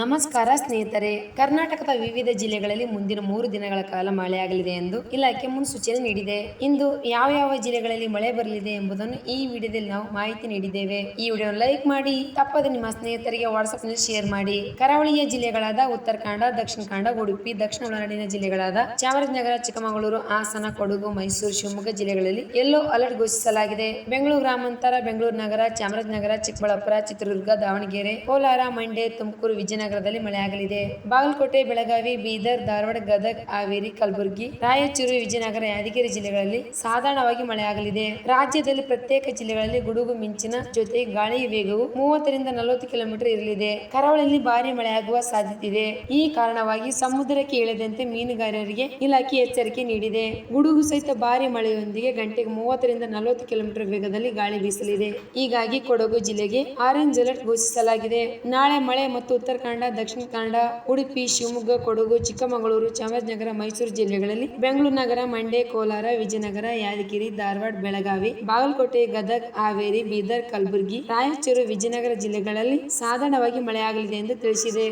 ನಮಸ್ಕಾರ ಸ್ನೇಹಿತರೆ. ಕರ್ನಾಟಕದ ವಿವಿಧ ಜಿಲ್ಲೆಗಳಲ್ಲಿ ಮುಂದಿನ ಮೂರು ದಿನಗಳ ಕಾಲ ಮಳೆಯಾಗಲಿದೆ ಎಂದು ಇಲಾಖೆ ಮುನ್ಸೂಚನೆ ನೀಡಿದೆ. ಇಂದು ಯಾವ ಯಾವ ಜಿಲ್ಲೆಗಳಲ್ಲಿ ಮಳೆ ಬರಲಿದೆ ಎಂಬುದನ್ನು ಈ ವಿಡಿಯೋದಲ್ಲಿ ನಾವು ಮಾಹಿತಿ ನೀಡಿದ್ದೇವೆ. ಈ ವಿಡಿಯೋ ಲೈಕ್ ಮಾಡಿ, ತಪ್ಪದೆ ನಿಮ್ಮ ಸ್ನೇಹಿತರಿಗೆ ವಾಟ್ಸ್ಆಪ್ನಲ್ಲಿ ಶೇರ್ ಮಾಡಿ. ಕರಾವಳಿಯ ಜಿಲ್ಲೆಗಳಾದ ಉತ್ತರ ಕನ್ನಡ ದಕ್ಷಿಣ ಕನ್ನಡ ಉಡುಪಿ, ದಕ್ಷಿಣ ಒಳನಾಡಿನ ಜಿಲ್ಲೆಗಳಾದ ಚಾಮರಾಜನಗರ, ಚಿಕ್ಕಮಗಳೂರು, ಹಾಸನ, ಕೊಡಗು, ಮೈಸೂರು, ಶಿವಮೊಗ್ಗ ಜಿಲ್ಲೆಗಳಲ್ಲಿ ಯೆಲ್ಲೋ ಅಲರ್ಟ್ ಘೋಷಿಸಲಾಗಿದೆ. ಬೆಂಗಳೂರು ಗ್ರಾಮಾಂತರ, ಬೆಂಗಳೂರು ನಗರ, ಚಾಮರಾಜನಗರ, ಚಿಕ್ಕಬಳ್ಳಾಪುರ, ಚಿತ್ರದುರ್ಗ, ದಾವಣಗೆರೆ, ಕೋಲಾರ, ಮಂಡ್ಯ, ತುಮಕೂರು ವಿಜಯನಗರದಲ್ಲಿ ಮಳೆಯಾಗಲಿದೆ. ಬಾಗಲಕೋಟೆ, ಬೆಳಗಾವಿ, ಬೀದರ್, ಧಾರವಾಡ, ಗದಗ, ಹಾವೇರಿ, ಕಲಬುರಗಿ, ರಾಯಚೂರು, ವಿಜಯನಗರ, ಯಾದಗಿರಿ ಜಿಲ್ಲೆಗಳಲ್ಲಿ ಸಾಧಾರಣವಾಗಿ ಮಳೆಯಾಗಲಿದೆ. ರಾಜ್ಯದಲ್ಲಿ ಪ್ರತ್ಯೇಕ ಜಿಲ್ಲೆಗಳಲ್ಲಿ ಗುಡುಗು, ಮಿಂಚಿನ ಜೊತೆ ಗಾಳಿ ವೇಗವು ಮೂವತ್ತರಿಂದ ನಲವತ್ತು ಕಿಲೋಮೀಟರ್ ಇರಲಿದೆ. ಕರಾವಳಿಯಲ್ಲಿ ಭಾರಿ ಮಳೆಯಾಗುವ ಸಾಧ್ಯತೆ ಇದೆ ಈ ಕಾರಣವಾಗಿ ಸಮುದ್ರಕ್ಕೆ ಇಳಿದಂತೆ ಮೀನುಗಾರರಿಗೆ ಇಲಾಖೆ ಎಚ್ಚರಿಕೆ ನೀಡಿದೆ. ಗುಡುಗು ಸಹಿತ ಭಾರಿ ಮಳೆಯೊಂದಿಗೆ ಗಂಟೆಗೆ ಮೂವತ್ತರಿಂದ ನಲವತ್ತು ಕಿಲೋಮೀಟರ್ ವೇಗದಲ್ಲಿ ಗಾಳಿ ಬೀಸಲಿದೆ. ಹೀಗಾಗಿ ಕೊಡಗು ಜಿಲ್ಲೆಗೆ ಆರೆಂಜ್ ಅಲರ್ಟ್ ಘೋಷಿಸಲಾಗಿದೆ. ನಾಳೆ ಮಳೆ ಮತ್ತು ಉತ್ತರ ಕನ್ನಡ, ದಕ್ಷಿಣ ಕನ್ನಡ, ಉಡುಪಿ, ಶಿವಮೊಗ್ಗ, ಕೊಡಗು, ಚಿಕ್ಕಮಗಳೂರು, ಚಾಮರಾಜನಗರ, ಮೈಸೂರು ಜಿಲ್ಲೆಗಳಲ್ಲಿ ಬೆಂಗಳೂರು ನಗರ, ಮಂಡ್ಯ, ಕೋಲಾರ, ವಿಜಯನಗರ, ಯಾದಗಿರಿ, ಧಾರವಾಡ, ಬೆಳಗಾವಿ, ಬಾಗಲಕೋಟೆ, ಗದಗ, ಹಾವೇರಿ, ಬೀದರ್, ಕಲಬುರಗಿ, ರಾಯಚೂರು, ವಿಜಯನಗರ ಜಿಲ್ಲೆಗಳಲ್ಲಿ ಸಾಧಾರಣವಾಗಿ ಮಳೆಯಾಗಲಿದೆ ಎಂದು ತಿಳಿಸಿದೆ.